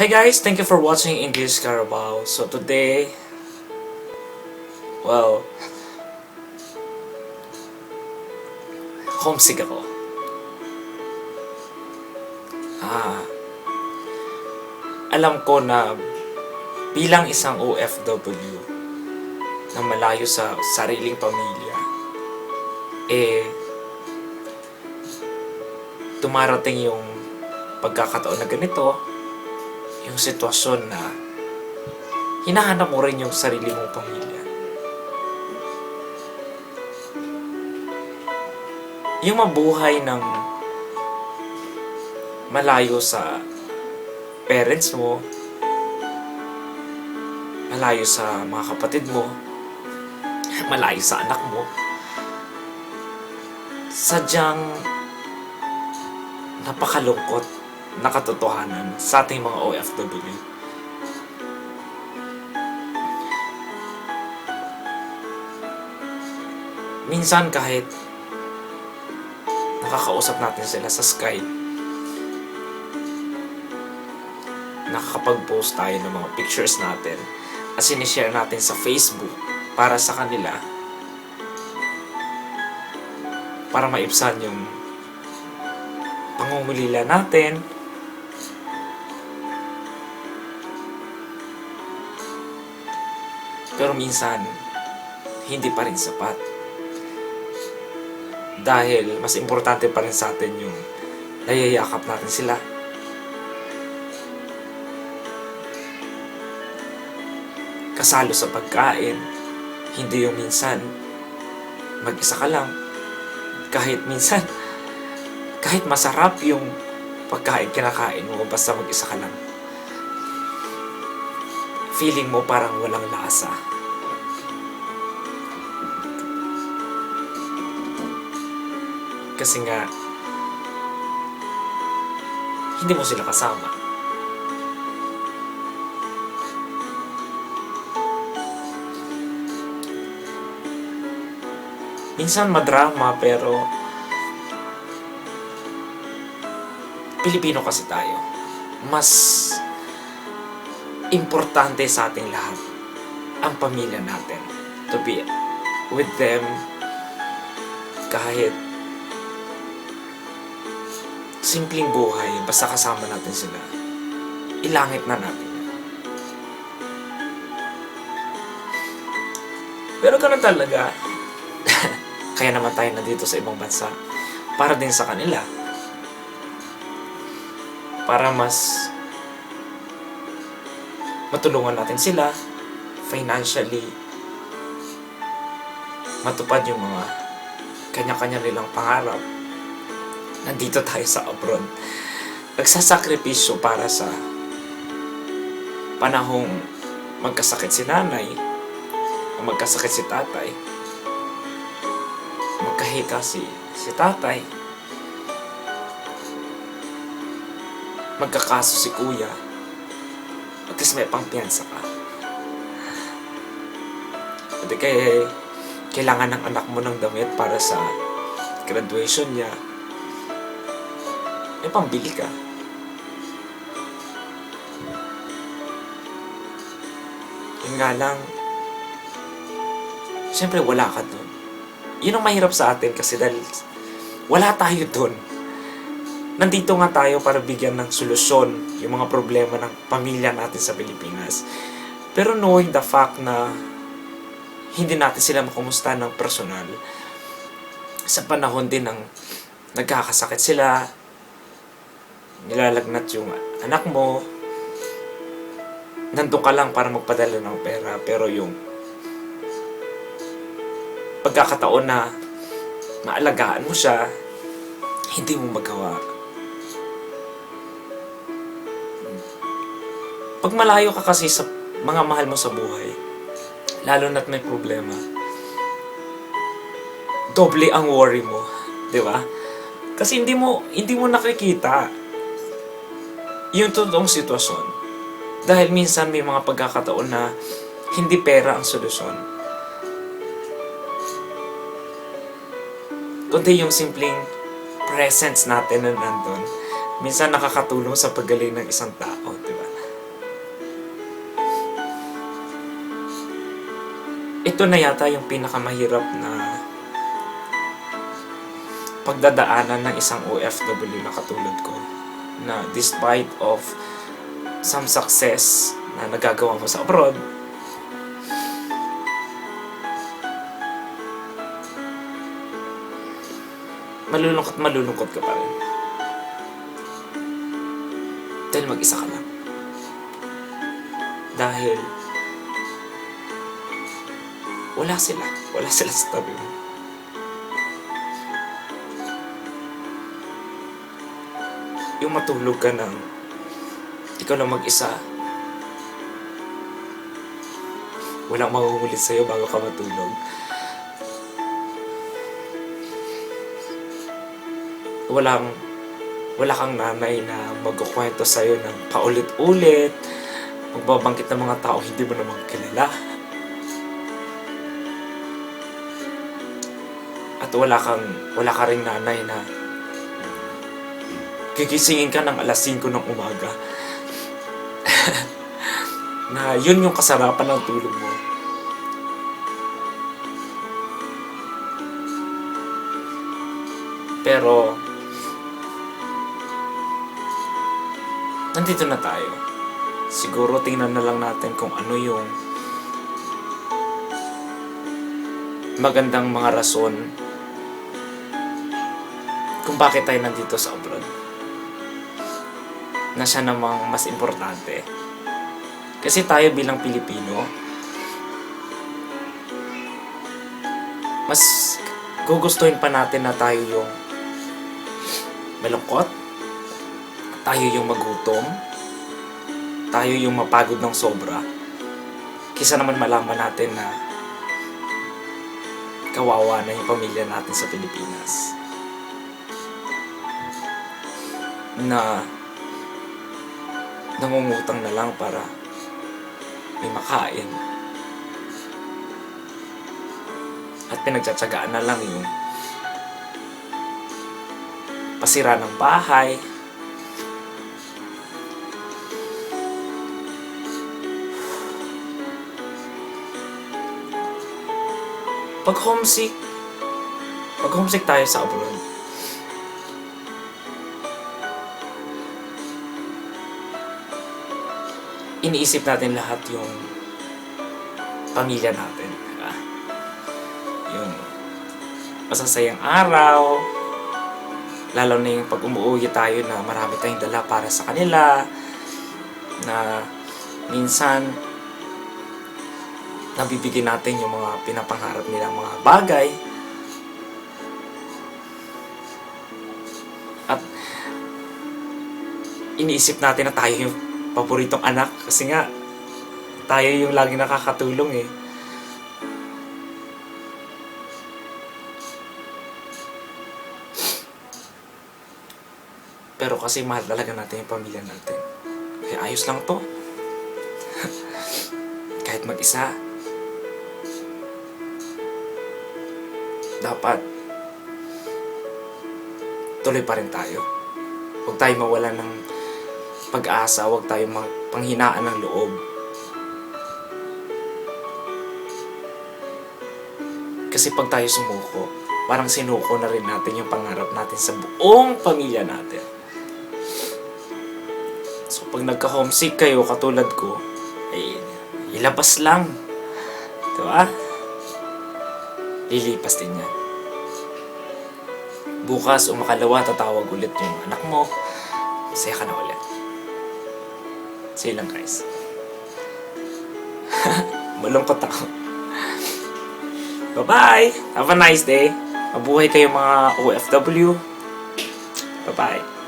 Hi guys, thank you for watching English Carabao. So today, well, homesick ako. Ah, alam ko na bilang isang OFW na malayo sa sariling pamilya, eh, dumarating yung pagkakataon na ganito, yung sitwasyon na hinahanap mo rin yung sarili mong pamilya. Yung mabuhay ng malayo sa parents mo, malayo sa mga kapatid mo, malayo sa anak mo, sadyang napakalungkot na katotohanan sa ating mga OFW. Minsan kahit nakakausap natin sila sa Skype, nakakapag-post tayo ng mga pictures natin at sinishare natin sa Facebook para sa kanila para maibsan yung pangungulila natin pero minsan hindi pa rin sapat. Dahil mas importante pa rin sa atin yung nayayakap natin sila. Kasalo sa pagkain hindi yung minsan mag-isa ka lang. Kahit minsan kahit masarap yung pagkain kinakain mo basta mag-isa ka lang. Feeling mo parang walang lasa kasi nga hindi mo sila kasama minsan madrama pero Pilipino kasi tayo. Mas importante sa ating lahat ang pamilya natin. To be with them kahit simpleng buhay, basta kasama natin sila. Ilangit na natin. Pero ganun talaga. Kaya naman tayo nandito sa ibang bansa. Para din sa kanila para mas matulungan natin sila financially matupad yung mga kanya-kanya nilang pangarap nandito tayo sa abroad. Nagsasakripisyo para sa panahong magkasakit si nanay magkasakit si tatay magkahika si si tatay magkakaso si kuya at least may pangpiyansa ka. At kaya kailangan ng anak mo ng damit para sa graduation niya may pambili ka. Yun nga lang. Syempre wala ka dun. Yun ang mahirap sa atin kasi dahil wala tayo dun. Nandito nga tayo para bigyan ng solusyon yung mga problema ng pamilya natin sa Pilipinas. Pero knowing the fact na hindi natin sila makumusta ng personal, sa panahon din ng nagkakasakit sila, nilalagnat yung anak mo, nandun ka lang para magpadala ng pera, pero yung pagkakataon na maalagaan mo siya, hindi mo magawa. Pag malayo ka kasi sa mga mahal mo sa buhay, lalo na't may problema, doble ang worry mo, 'di ba? Kasi hindi mo hindi mo nakikita yung totoong sitwasyon. Dahil minsan may mga pagkakataon na hindi pera ang solusyon. Kundi yung simpleng presence natin na nandun. Minsan nakakatulong sa paggaling ng isang tao, di ba? Ito na yata yung pinakamahirap na pagdadaanan ng isang OFW na katulad ko na despite of some success na nagagawa mo sa abroad malulungkot malulungkot ka pa rin. Dahil mag-isa ka lang. Dahil wala sila. Wala sila sa tabi mo yung matulog ka ng ikaw lang mag-isa. Walang mahuhulit sa'yo bago ka matulog. Walang wala kang nanay na magkukwento sa'yo ng paulit-ulit. Magbabanggit ng mga tao hindi mo naman kilala. At wala kang wala ka ring nanay na gigisingin ka ng alas 5 ng umaga. Na yun yung kasarapan ng tulog mo. Pero nandito na tayo. Siguro tingnan na lang natin kung ano yung magandang mga rason kung bakit tayo nandito sa abroad na siya namang mas importante. Kasi tayo bilang Pilipino mas gugustuhin pa natin na tayo yung malungkot tayo yung magutom tayo yung mapagod ng sobra kisa naman malaman natin na kawawa na yung pamilya natin sa Pilipinas. Na nangungutang na lang para may makain. At pinagtsatsagaan na lang yung pasira ng bahay. Pag homesick pag homesick tayo sa abroad iniisip natin lahat yung pamilya natin. diba? Yung masasayang araw, lalo na yung pag umuwi tayo na marami tayong dala para sa kanila, na minsan nabibigyan natin yung mga pinapangarap nilang mga bagay. At iniisip natin na tayo yung paboritong anak kasi nga tayo yung lagi nakakatulong eh. Pero kasi mahal talaga natin yung pamilya natin. Kaya ayos lang to. Kahit mag-isa. Dapat tuloy pa rin tayo. Huwag tayo mawala ng pag-asa, huwag tayo mang panghinaan ng loob. Kasi pag tayo sumuko, parang sinuko na rin natin yung pangarap natin sa buong pamilya natin. So pag nagka-homesick kayo katulad ko, ay ilabas lang. Diba? Lilipas din yan. Bukas o makalawa, tatawag ulit yung anak mo. Masaya ka na ulit. Sige lang guys. Malungkot ako. Bye-bye! Have a nice day! Mabuhay kayo mga OFW. Bye-bye!